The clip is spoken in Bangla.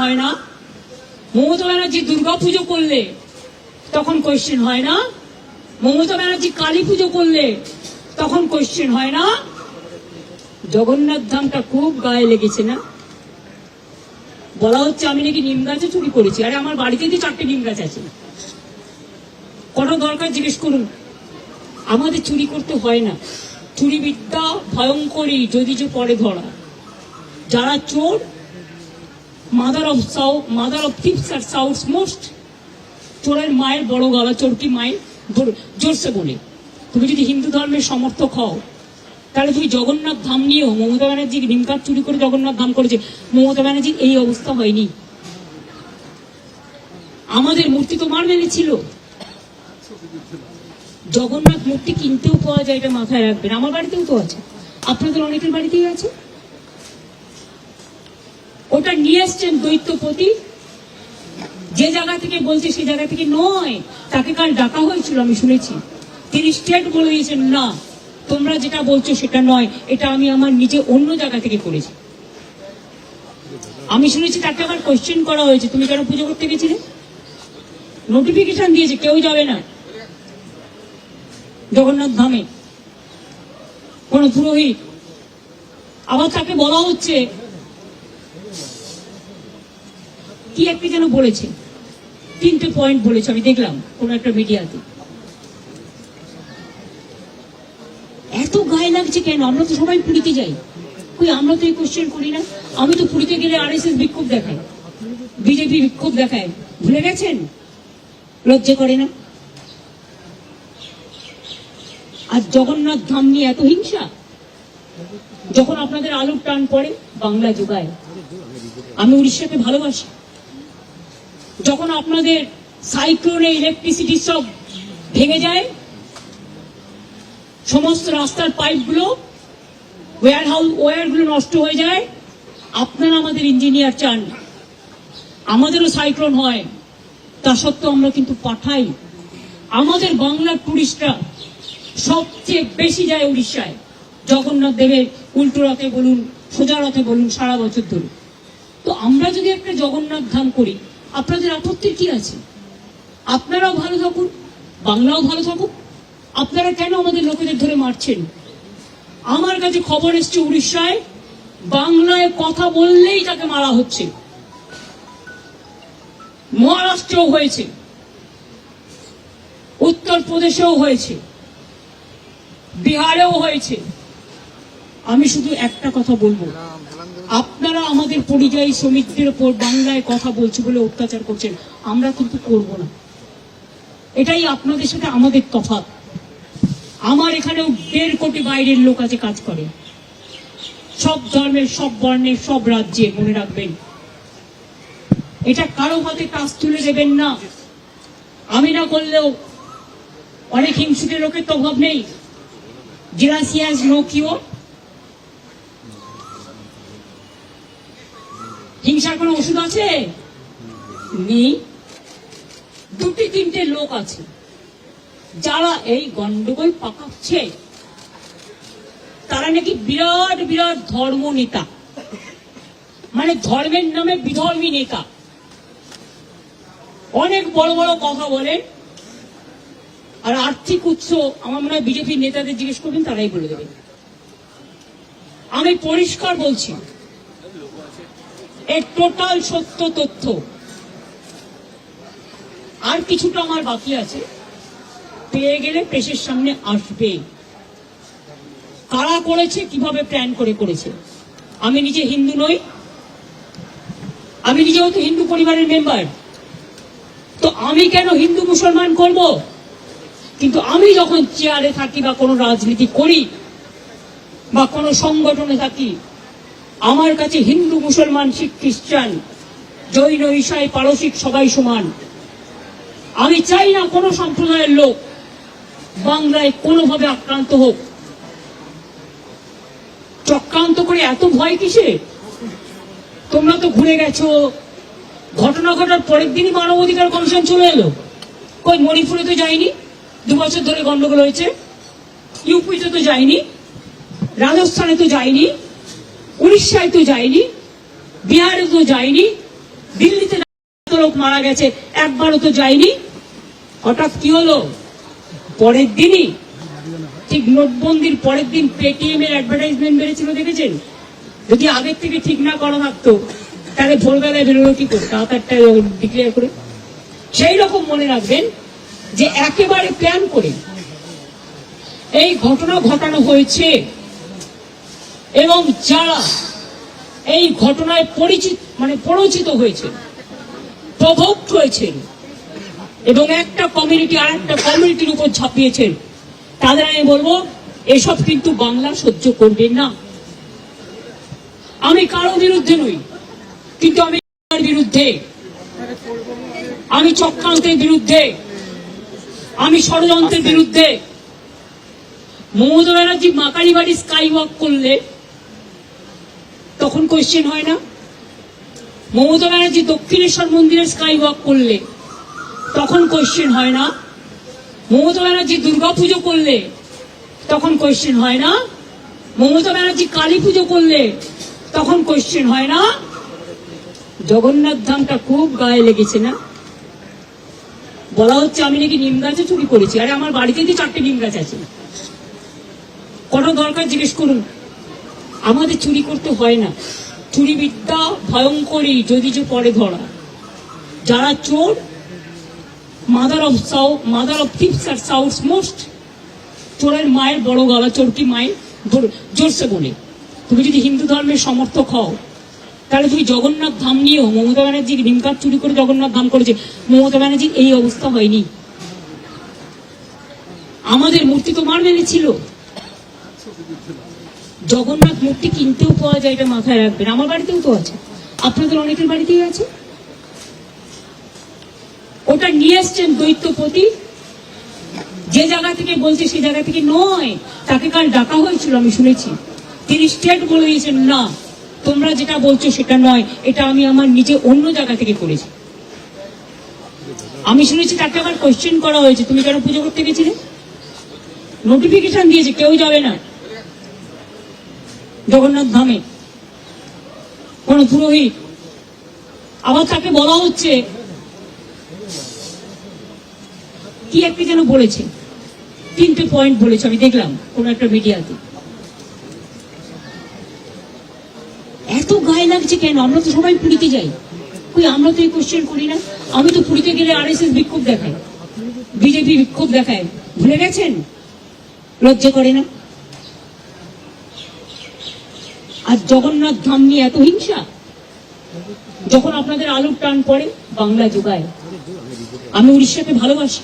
হয় না? মমতা ব্যানার্জি দুর্গা পুজো করলে তখন কোয়েশ্চেন হয় না? মমতা ব্যানার্জি কালী পুজো করলে তখন কোয়েশ্চেন হয় না? জগন্নাথ ধামটা খুব গায়ে লেগেছে না? বলা হচ্ছে আমি নাকি নিম গাছে চুরি করেছি। আরে আমার বাড়িতে তো চারটে নিম গাছ আছে। কোনো দরকার জিজ্ঞেস করুন। আমাদের চুরি করতে হয় না। চুরি বিদ্যা ভয়ঙ্করী যদি যে পরে ধরা। যারা চোর মাদার অফ সাউ মাদার অফ থিপস আর সাউথ মোস্ট চোরের মায়ের বড় গলা, চোরটি মায়ের জোরসে বলে। তুমি যদি হিন্দু ধর্মের সমর্থক হও, তাহলে তুমি জগন্নাথ ধাম নিয়েও মমতা ব্যানার্জি নিমকার চুরি করে জগন্নাথ ধাম করেছে। মমতা ব্যানার্জির এই অবস্থা হয়নি। আমাদের মূর্তি তো মার মেরেছিল জগন্নাথ মূর্তি কিনতেও পাওয়া যায় এটা মাথায় রাখবেন। আমার বাড়িতেও তো আছে। আপনাদের অনেকের বাড়িতেই আছে? ওটা নিয়ে এসছেন দৈত্যপতি। যে জায়গা থেকে বলছে সে জায়গা থেকে নয়, তাকে কাল ডাকা হয়েছিল, আমি শুনেছি। তিনি স্টেট বলে দিয়েছেন, না, তোমরা যেটা বলছো সেটা নয়, এটা আমি আমার নিজে অন্য জায়গা থেকে করেছি। আমি শুনেছি তাকে আবার কোয়েশ্চেন করা হয়েছে। তুমি কেন পুজো করতে গেছিলে? নোটিফিকেশন দিয়েছে, কেউ যাবে না। জগন্নাথ ধামে। কোন পুরোহিত। আবার তাকে বলা হচ্ছে কি একটা যেন বলেছে। তিনটে পয়েন্ট বলেছে, আমি দেখলাম কোন একটা মিডিয়াতে। এত গায়ে লাগছে কেন? আমরা তো সবাই পুরীতে যাই। কই, আমরা তো এই কোশ্চেন করি না? আমি তো পুরীতে গেলে আর এস এস বিক্ষোভ দেখাই। বিজেপি বিক্ষোভ দেখায়। ভুলে গেছেন? লজ্জা করে না? আর জগন্নাথ ধাম নিয়ে এত হিংসা? যখন আপনাদের আলোর টান পড়ে, বাংলা যোগায়। আমি উড়িষ্যাকে ভালোবাসি। যখন আপনাদের সাইক্লোনে ইলেকট্রিসিটি সব ভেঙে যায়, সমস্ত রাস্তার পাইপগুলো ওয়ার হাউস ওয়্যারগুলো নষ্ট হয়ে যায়, আপনারা আমাদের ইঞ্জিনিয়ার চান। আমাদেরও সাইক্লোন হয়, তা সত্ত্বেও আমরা কিন্তু পাঠাই। আমাদের বাংলার টুরিস্টরা সবচেয়ে বেশি যায় উড়িষ্যায়। জগন্নাথ দেবের উল্টো রথে বলুন, সোজা রথে বলুন, সারা বছর ধরে। তো আমরা যদি একটা জগন্নাথ ধাম করি আপনাদের আপত্তির কি আছে? আপনারাও ভালো থাকুন, বাংলাও ভালো থাকুক। আপনারা কেন আমাদের লোকেদের ধরে মারছেন? আমার কাছে খবর এসছে উড়িষ্যায়, বাংলায় কথা বললেই তাকে মারা হচ্ছে। মহারাষ্ট্রেও হয়েছে। উত্তরপ্রদেশেও হয়েছে। বিহারেও হয়েছে। আমি শুধু একটা কথা বলব। আপনারা আমাদের পরিযায়ী শ্রমিকদের ওপর বাংলায় কথা বলছে বলে অত্যাচার করছেন, আমরা কিন্তু করব না। এটাই আপনাদের সাথে আমাদের তফাৎ। আমার এখানেও দেড় কোটি বাইরের লোক আছে কাজ করে। সব ধর্মের, সব বর্ণের, সব রাজ্যে মনে রাখবেন। এটা কারও হাতে কাজ তুলে দেবেন না। আমি না করলেও অনেক হিংসুটে লোকের তো অভাব নেই। জিরাসিয়াস নো কিওর হিংসার কোনো ওষুধ আছে? দুটি, তিনটে লোক আছে। যারা এই গন্ডগোল পাকাচ্ছে, তারা নাকি বিরাট বিরাট ধর্ম নেতা। মানে ধর্মের নামে বিধর্মী নেতা। অনেক বড় বড় কথা বলেন। আর আর্থিক উৎস, আমার মনে হয় বিজেপির নেতাদের জিজ্ঞেস করবেন, তারাই বলে দেবেন। আমি পরিষ্কার বলছি এর টোটাল সত্য তথ্য। আর কিছুটা আমার বাকি আছে। পেয়ে গেলে প্রেসের সামনে আসবে। কারা করেছে, কীভাবে প্ল্যান করে করেছে? আমি নিজে হিন্দু নই। আমি নিজেও তো হিন্দু পরিবারের মেম্বার তো আমি কেন হিন্দু মুসলমান করব? কিন্তু আমি যখন চেয়ারে থাকি বা কোনো রাজনীতি করি বা কোনো সংগঠনে থাকি আমার কাছে হিন্দু, মুসলমান, শিখ, খ্রিস্টান, জৈন ঈশাই পারসিক সবাই সমান। আমি চাই না কোনো সম্প্রদায়ের লোক বাংলায় কোনোভাবে আক্রান্ত হোক। চক্রান্ত করে এত ভয় কিসে? তোমরা তো ঘুরে গেছো, ঘটনা ঘটার পরের দিনই মানবাধিকার কমিশন চলে এলো। কই, মণিপুরে তো যায়নি? দু বছর ধরে গন্ডগোল হয়েছে। ইউপিতে তো যায়নি। রাজস্থানে তো যায়নি। উড়িষ্যায় তো যায়নি, বিহারে তো যায়নি, দিল্লিতে লোক মারা গেছে, একবারও তো যায়নি। হঠাৎ কি হলো? পরের দিনই, ঠিক নোটবন্দির পরের দিন পেটিএম এর অ্যাডভার্টাইজমেন্ট বেড়েছিল, দেখেছেন? যদি আগের থেকে ঠিক না করা থাকতো, তাহলে ভোরবেলায় বেরোলো কি করে? রাত ডিক্লেয়ার করে। সেই রকম মনে রাখবেন যে একেবারে প্ল্যান করে এই ঘটনা ঘটানো হয়েছে। এবং যারা এই ঘটনায় পরিচিত মানে পরিচিত হয়েছে প্রভোক্ট হয়েছেন এবং একটা কমিউনিটি আর একটা কমিউনিটির উপর ঝাঁপিয়েছেন তাদের আমি বলব, এসব কিন্তু বাংলা সহ্য করবেন না। আমি কারও বিরুদ্ধে নই, কিন্তু আমি বিরুদ্ধে, আমি চক্রান্তের বিরুদ্ধে, আমি ষড়যন্ত্রের বিরুদ্ধে, মমতা ব্যানার্জি মাকারি বাড়ি স্কাই ওয়াক করলে তখন কোয়েশ্চেন হয় না। মমতা ব্যানার্জি দক্ষিণেশ্বর মন্দিরে স্কাই ওয়াক করলে তখন কোয়েশ্চেন হয় না। মমতা ব্যানার্জি দুর্গা পুজো করলে তখন কোয়েশ্চেন হয় না। মমতা ব্যানার্জি কালী পুজো করলে তখন কোয়েশ্চেন হয় না। জগন্নাথ ধামটা খুব গায়ে লেগেছে না? বলা হচ্ছে আমি নাকি নিম গাছে চুরি করেছি। আরে আমার বাড়িতে চারটে নিম গাছ আছে। কটা দরকার জিজ্ঞেস করুন। আমাদের চুরি করতে হয় না। চুরি বিদ্যা ভয়ঙ্করী যদি যে পরে ধরা। যারা চোর মাদার অফ সাউ মাদার অফ থিপস আর সাউথ মোস্ট চোরের মায়ের বড় গলা, চোরকি মায়ের জোর- জোরসে বলে। তুমি যদি হিন্দু ধর্মের সমর্থক হও, তাহলে তুমি জগন্নাথ ধাম নিয়েও, মমতা ব্যানার্জি রিমকার চুরি করে জগন্নাথ ধাম করেছে। মমতা ব্যানার্জির এই অবস্থা হয়নি। আমাদের মূর্তি তোমার মেনে ছিল জগন্নাথ মূর্তি কিনতেও পাওয়া যায়, এটা মাথায় রাখবেন। আমার বাড়িতেও তো আছে। আপনাদের অনেকের বাড়িতেই আছে? ওটা নিয়ে এসছেন দৈত্যপতি। যে জায়গা থেকে বলছে সে জায়গা থেকে নয়। তাকে কাল ডাকা হয়েছিল, আমি শুনেছি। তিনি স্টেট বলে দিয়েছেন, না, তোমরা যেটা বলছো সেটা নয়। এটা আমি আমার নিজে অন্য জায়গা থেকে করেছি। আমি শুনেছি তাকে আবার কোশ্চেন করা হয়েছে। তুমি কেন পুজো করতে গেছিলে? নোটিফিকেশন দিয়েছে, কেউ যাবে না। জগন্নাথ ধামে। কোন পুরোহিত। আবার তাকে বলা হচ্ছে, কি একটা যেন বলেছে? তিনটে পয়েন্ট বলেছে, আমি দেখলাম কোন একটা মিডিয়াতে। এত গায়ে লাগছে কেন? আমরা তো সবাই পুরীতে যাই। কই, আমরা তো এই কোশ্চেন করি না? আমি তো পুরীতে গেলে আর এস এস বিক্ষোভ দেখাই। বিজেপি বিক্ষোভ দেখায়। ভুলে গেছেন? লজ্জা করে না? আর জগন্নাথ ধাম নিয়ে এত হিংসা? যখন আপনাদের আলোর টান পড়ে, বাংলা যোগায়। আমি উড়িষ্যাকে ভালোবাসি।